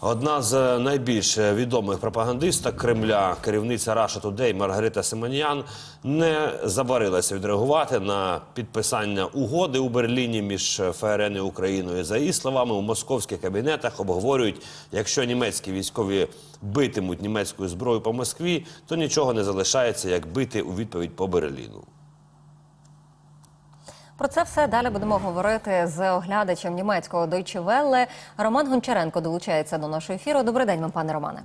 Одна з найбільш відомих пропагандисток Кремля, керівниця Russia Today Маргарита Симоніан, не забарилася відреагувати на підписання угоди у Берліні між ФРН і Україною. За її словами, у московських кабінетах обговорюють, якщо німецькі військові битимуть німецькою зброєю по Москві, то нічого не залишається, як бити у відповідь по Берліну. Про це все далі будемо говорити з оглядачем німецького Deutsche Welle. Роман Гончаренко долучається до нашого ефіру. Добрий день, вам, пане Романе.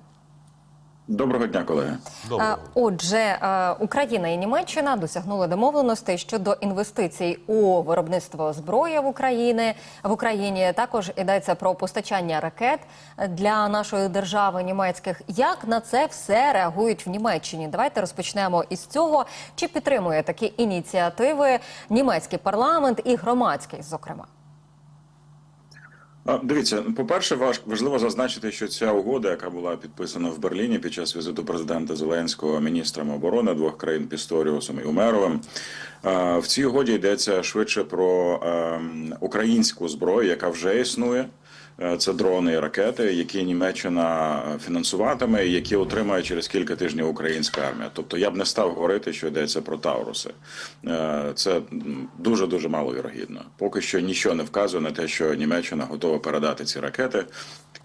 Доброго дня, колеги. Добре. Е, Отже, Україна і Німеччина досягнули домовленостей щодо інвестицій у виробництво зброї в Україні в Україні. Також йдеться про постачання ракет для нашої держави німецьких. Як на це все реагують в Німеччині? Давайте розпочнемо із цього. Чи підтримує такі ініціативи німецький парламент і громадський, зокрема? Дивіться, по-перше, важ- важливо зазначити, що ця угода, яка була підписана в Берліні під час візиту президента Зеленського міністром оборони двох країн Пісторіусом і Умеровим, в цій угоді йдеться швидше про ем, українську зброю, яка вже існує. Е, Це дрони і ракети, які Німеччина фінансуватиме, і які отримає через кілька тижнів українська армія. Тобто я б не став говорити, що йдеться про Тауруси. Е, Це дуже дуже маловірогідно. Поки що нічого не вказує на те, що Німеччина готова передати ці ракети.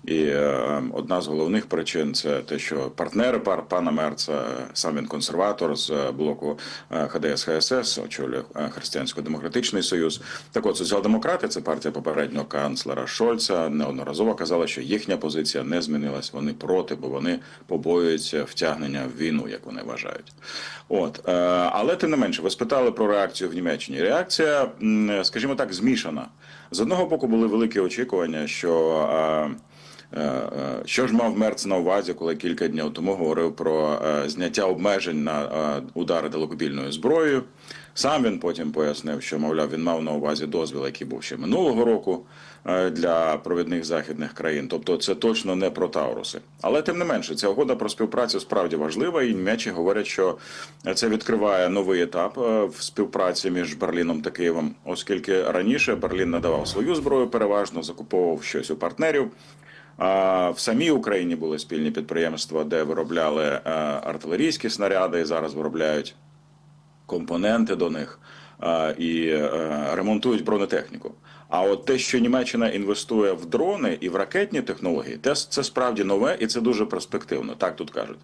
І е, одна з головних причин це те, що партнери пар пана Мерца, сам він консерватор з блоку ХДС ХСС, очолює Християнсько-демократичний союз. Так от соціал-демократи, це партія попереднього канцлера Шольца, неодноразово казала, що їхня позиція не змінилась. Вони проти, бо вони побоюються втягнення в війну, як вони вважають. От е, але тим не менше, ви спитали про реакцію в Німеччині. Реакція, скажімо так, змішана. З одного боку були великі очікування, що. Е, Е, Що ж мав Мерц на увазі, коли кілька днів тому говорив про е, зняття обмежень на удари далекобільною зброєю? Сам він потім пояснив, що мовляв він мав на увазі дозвіл, який був ще минулого року для провідних західних країн. Тобто, це точно не про Тауруси. Але тим не менше, ця угода про співпрацю справді важлива, і німечі говорять, що це відкриває новий етап в співпраці між Берліном та Києвом, оскільки раніше Берлін надавав свою зброю, переважно закуповував щось у партнерів. В самій Україні були спільні підприємства, де виробляли е, артилерійські снаряди, і зараз виробляють компоненти до них е, і е, ремонтують бронетехніку. А от те, що Німеччина інвестує в дрони і в ракетні технології, те це справді нове і це дуже перспективно. Так тут кажуть.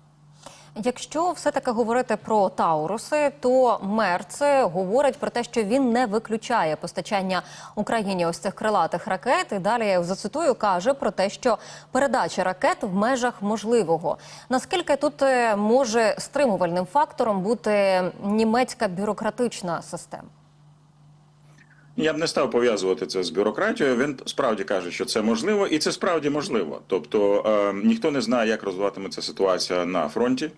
Якщо все-таки говорити про Тауруси, то Мерце говорить про те, що він не виключає постачання Україні ось цих крилатих ракет. І далі я зацитую каже про те, що передача ракет в межах можливого. Наскільки тут е, може стримувальним фактором бути німецька бюрократична система? Я б не став пов'язувати це з бюрократією. Він справді каже, що це можливо, і це справді можливо. Тобто е, ніхто не знає, як розвиватиметься ситуація на фронті.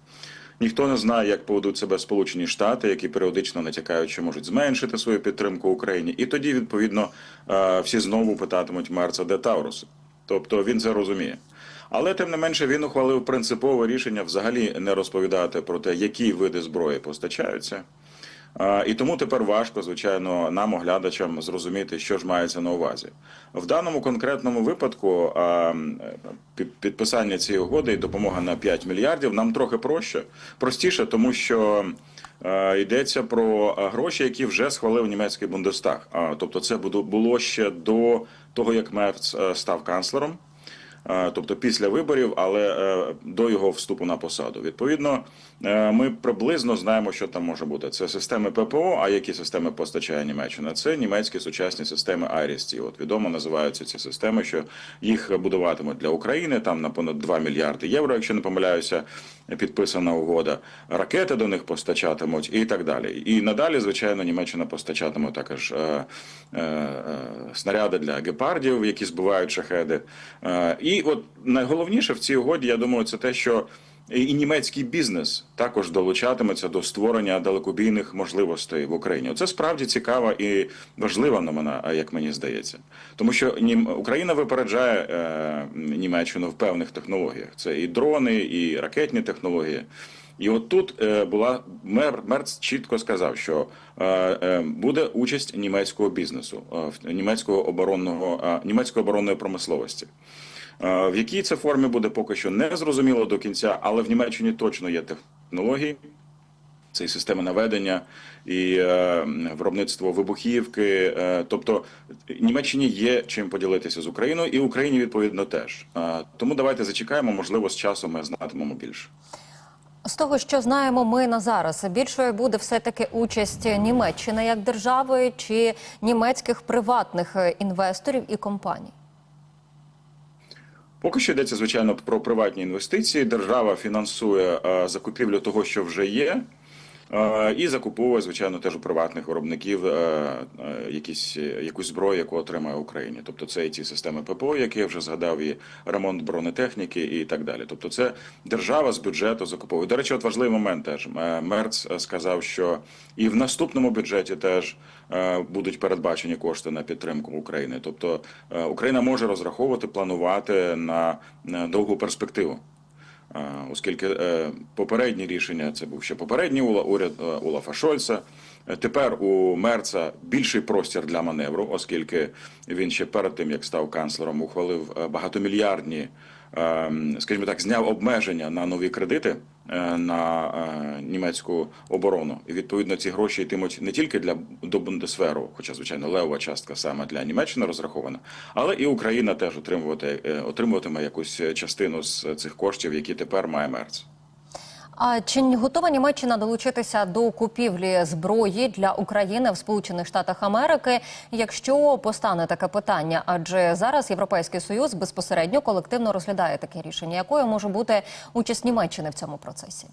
Ніхто не знає, як поведуть себе Сполучені Штати, які періодично натякають, що можуть зменшити свою підтримку Україні. І тоді, відповідно, е, всі знову питатимуть Мерца, де Тауруси. Тобто він це розуміє. Але тим не менше він ухвалив принципове рішення взагалі не розповідати про те, які види зброї постачаються. І тому тепер важко, звичайно, нам, оглядачам, зрозуміти, що ж мається на увазі. В даному конкретному випадку підписання цієї угоди і допомога на 5 мільярдів нам трохи проще, простіше, тому що йдеться про гроші, які вже схвалив німецький Бундестаг. Тобто, це було ще до того, як Мерц став канцлером. Е, тобто після виборів, але е, до його вступу на посаду. Відповідно, е, ми приблизно знаємо, що там може бути. Це системи ППО. А які системи постачає Німеччина? Це німецькі сучасні системи Айрісті. От відомо називаються ці системи, що їх будуватимуть для України там на понад 2 мільярди євро, якщо не помиляюся. Підписана угода, ракети до них постачатимуть і так далі. І надалі, звичайно, Німеччина постачатиме також е, е, снаряди для гепардів, які збивають шахеди. Е, і от найголовніше в цій угоді, я думаю, це те, що і і німецький бізнес також долучатиметься до створення далекобійних можливостей в Україні. Це справді цікава і важлива новина, а як мені здається, тому що Нім... Україна випереджає е, Німеччину в певних технологіях. Це і дрони, і ракетні технології. І от тут е, була мер Мерц чітко сказав, що е, е, буде участь німецького бізнесу, е, німецького оборонного е, німецької оборонної промисловості. Е, В якій це формі буде поки що не зрозуміло до кінця, але в Німеччині точно є технології. Це і системи наведення, і е, виробництво вибухівки. Е, тобто Німеччині є чим поділитися з Україною, і Україні відповідно теж. Е, тому давайте зачекаємо. Можливо, з часом ми знатимемо більше. З того, що знаємо ми на зараз, більшою буде все-таки участь Німеччини як держави чи німецьких приватних е, інвесторів і компаній. Поки що йдеться звичайно про приватні інвестиції. Держава фінансує е, закупівлю того, що вже є. І закуповує, звичайно, теж у приватних виробників е, е, якісь, е, якусь зброю, яку отримає Україні. Тобто це і ті системи ППО, які я вже згадав, і ремонт бронетехніки, і так далі. Тобто, це держава з бюджету закуповує. До речі, от важливий момент теж Мерц сказав, що і в наступному бюджеті теж будуть передбачені кошти на підтримку України. Тобто Україна може розраховувати, планувати на довгу перспективу. Е, Оскільки е, попередні рішення це був ще попередній уряд е, Олафа Шольца. Е, Тепер у Мерца більший простір для маневру, оскільки він ще перед тим як став канцлером, ухвалив е, багатомільярдні, е, скажімо так, зняв обмеження на нові кредити е, на е, німецьку оборону. І відповідно ці гроші йтимуть не тільки для до Бундесверу, хоча звичайно левова частка саме для Німеччини розрахована, але і Україна теж отримувати е, отримуватиме якусь частину з цих коштів, які тепер має Мерц. А чи готова Німеччина долучитися до купівлі зброї для України в Сполучених Штатах Америки, якщо постане таке питання? Адже зараз Європейський Союз безпосередньо колективно розглядає таке рішення. Якою може бути участь Німеччини в цьому процесі?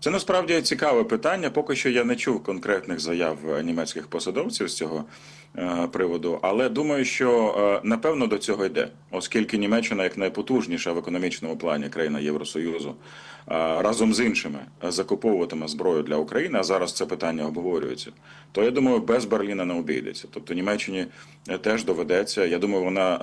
Це насправді цікаве питання. Поки що я не чув конкретних заяв німецьких посадовців з цього приводу, але думаю, що е, напевно до цього йде, оскільки Німеччина, як найпотужніша в економічному плані країна Євросоюзу, е, разом з іншими е, закуповуватиме зброю для України. А зараз це питання обговорюється. То я думаю, без Берліна не обійдеться. Тобто Німеччині е, теж доведеться. Я думаю, вона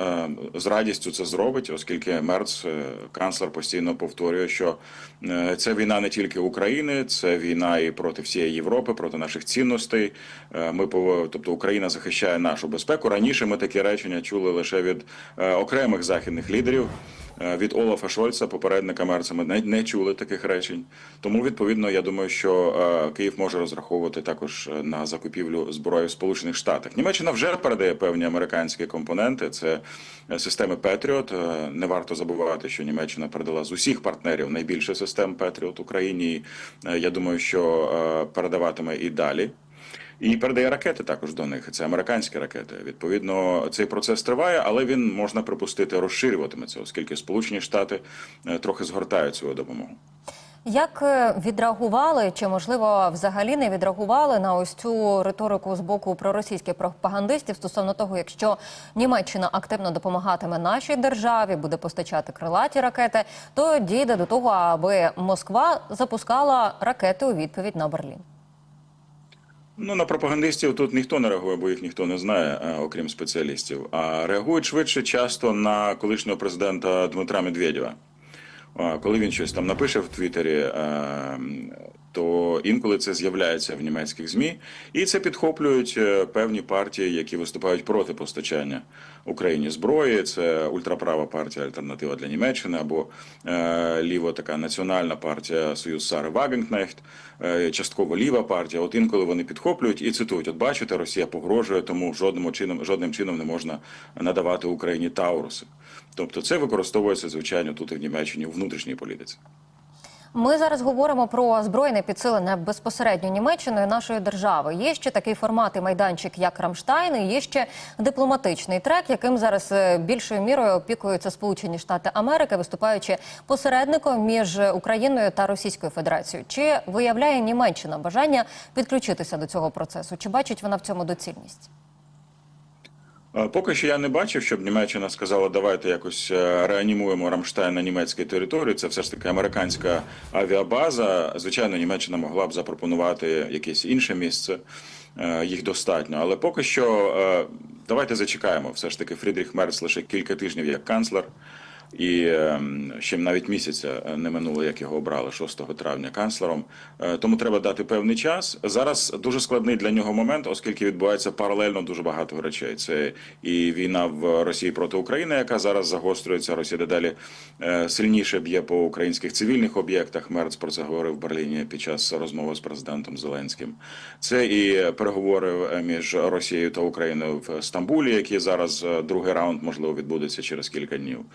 е, з радістю це зробить, оскільки Мерц, е, канцлер, постійно повторює, що е, це війна не тільки України, це війна і проти всієї Європи, проти наших цінностей. Е, Ми тобто Україна захищає нашу безпеку. Раніше ми такі речення чули лише від е, окремих західних лідерів. Е, Від Олафа Шольца, попередника Мерца, ми не, чули таких речень. Тому, відповідно, я думаю, що е, Київ може розраховувати також на закупівлю зброї в Сполучених Штатах. Німеччина вже передає певні американські компоненти. Це системи Петріот. Не варто забувати, що Німеччина передала з усіх партнерів найбільше систем Петріот Україні. Я думаю, що передаватиме і далі. І передає ракети також до них. Це американські ракети. Відповідно, цей процес триває, але він можна припустити розширюватиметься, оскільки Сполучені Штати е, трохи згортають свою допомогу. Як е, відреагували, чи можливо взагалі не відреагували на ось цю риторику з боку проросійських пропагандистів стосовно того, якщо Німеччина активно допомагатиме нашій державі, буде постачати крилаті ракети, то дійде до того, аби Москва запускала ракети у відповідь на Берлін. Ну на пропагандистів тут ніхто не реагує, бо їх ніхто не знає, е, окрім спеціалістів. А реагують швидше часто на колишнього президента Дмитра Медведєва. Коли він щось там напише в Твіттері, е, то інколи це з'являється в німецьких змі, і це підхоплюють е, певні партії, які виступають проти постачання Україні зброї. Це ультраправа партія Альтернатива для Німеччини або е, ліво така національна партія Союз Сари Вагенкнехт, е, частково ліва партія. От інколи вони підхоплюють і цитують: от бачите, Росія погрожує, тому жодним чином жодним чином не можна надавати Україні Тауруси. Тобто це використовується звичайно тут і в Німеччині у внутрішній політиці. Ми зараз говоримо про збройне підсилення безпосередньо Німеччиною нашої держави. Є ще такий формат і майданчик, як Рамштайн, і є ще дипломатичний трек, яким зараз е, більшою мірою опікуються Сполучені Штати Америки, виступаючи посередником між Україною та Російською Федерацією. Чи виявляє Німеччина бажання підключитися до цього процесу? Чи бачить вона в цьому доцільність? Е, Поки що я не бачив, щоб Німеччина сказала, давайте якось е, реанімуємо Рамштайн на німецькій території. Це все ж таки американська авіабаза. Звичайно, Німеччина могла б запропонувати якесь інше місце. Е, Їх достатньо, але поки що давайте зачекаємо. Все ж таки, Фрідріх Мерц лише кілька тижнів як канцлер. І ем, ще навіть місяця е, не минуло, як його обрали 6 травня канцлером. Е, Тому треба дати певний час. Зараз дуже складний для нього момент, оскільки відбувається паралельно дуже багато речей. Це і війна в Росії проти України, яка зараз загострюється. Росія дедалі е, сильніше б'є по українських цивільних об'єктах. Мерц про це говорив в Берліні під час розмови з президентом Зеленським. Це і переговори між Росією та Україною в Стамбулі, які зараз другий раунд можливо відбудеться через кілька днів.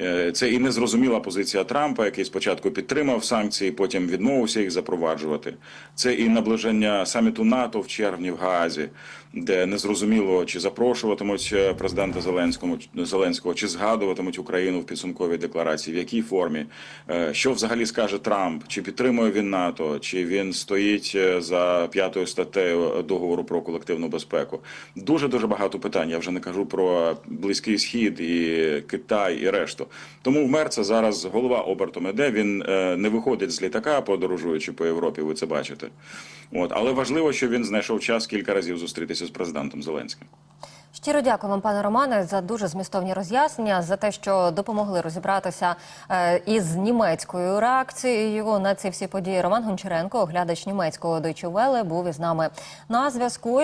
Е, Це і незрозуміла позиція Трампа, який спочатку підтримав санкції, потім відмовився їх запроваджувати. Це і наближення саміту НАТО в червні в Гаазі, де незрозуміло, чи запрошуватимуть е, президента Зеленського, Зеленського, чи згадуватимуть Україну в підсумковій декларації, в якій формі, Е, що взагалі скаже Трамп, чи підтримує він НАТО, чи він стоїть за п'ятою статтею договору про колективну безпеку. Дуже дуже багато питань. Я вже не кажу про близький схід і Китай і решту. Тому в Мерца зараз голова обертом іде. Він е, не виходить з літака, подорожуючи по Європі. Ви це бачите. От але важливо, що він знайшов час кілька разів зустрітися з президентом Зеленським. Щиро дякую вам, пане Романе, за дуже змістовні роз'яснення, за те, що допомогли розібратися е, із німецькою реакцією на ці всі події. Роман Гончаренко, оглядач німецького Deutsche був із нами на зв'язку.